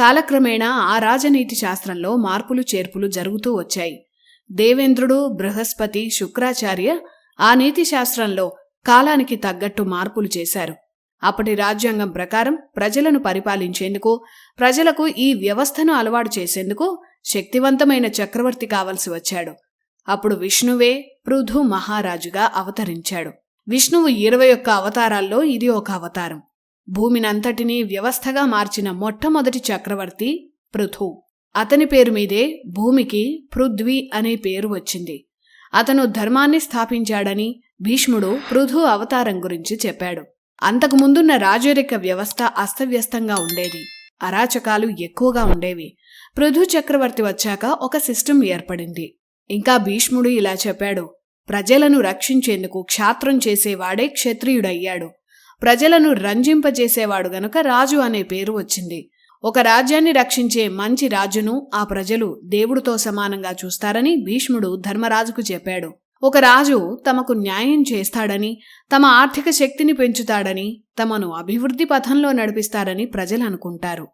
కాలక్రమేణా ఆ రాజనీతి శాస్త్రంలో మార్పులు చేర్పులు జరుగుతూ వచ్చాయి. దేవేంద్రుడు బృహస్పతి శుక్రాచార్య ఆ నీతి శాస్త్రంలో కాలానికి తగ్గట్టు మార్పులు చేశారు. అప్పటి రాజ్యాంగం ప్రకారం ప్రజలను పరిపాలించేందుకు ప్రజలకు ఈ వ్యవస్థను అలవాటు చేసేందుకు శక్తివంతమైన చక్రవర్తి కావలసి వచ్చాడు. అప్పుడు విష్ణువే పృథు మహారాజుగా అవతరించాడు. విష్ణువు ఇరవై ఒక్క అవతారాల్లో ఇది ఒక అవతారం. భూమినంతటినీ వ్యవస్థగా మార్చిన మొట్టమొదటి చక్రవర్తి పృథు. అతని పేరు మీదే భూమికి పృథ్వీ అనే పేరు వచ్చింది. అతను ధర్మాన్ని స్థాపించాడని భీష్ముడు పృథు అవతారం గురించి చెప్పాడు. అంతకుముందున్న రాజరిక వ్యవస్థ అస్తవ్యస్తంగా ఉండేది. అరాచకాలు ఎక్కువగా ఉండేవి. పృథు చక్రవర్తి వచ్చాక ఒక సిస్టమ్ ఏర్పడింది. ఇంకా భీష్ముడు ఇలా చెప్పాడు. ప్రజలను రక్షించేందుకు క్షాత్రం చేసేవాడే క్షత్రియుడయ్యాడు. ప్రజలను రంజింపజేసేవాడు గనుక రాజు అనే పేరు వచ్చింది. ఒక రాజ్యాన్ని రక్షించే మంచి రాజును ఆ ప్రజలు దేవుడితో సమానంగా చూస్తారని భీష్ముడు ధర్మరాజుకు చెప్పాడు. ఒక రాజు తమకు న్యాయం చేస్తాడని తమ ఆర్థిక శక్తిని పెంచుతాడని తమను అభివృద్ధి పథంలో నడిపిస్తాడని ప్రజలు అనుకుంటారు.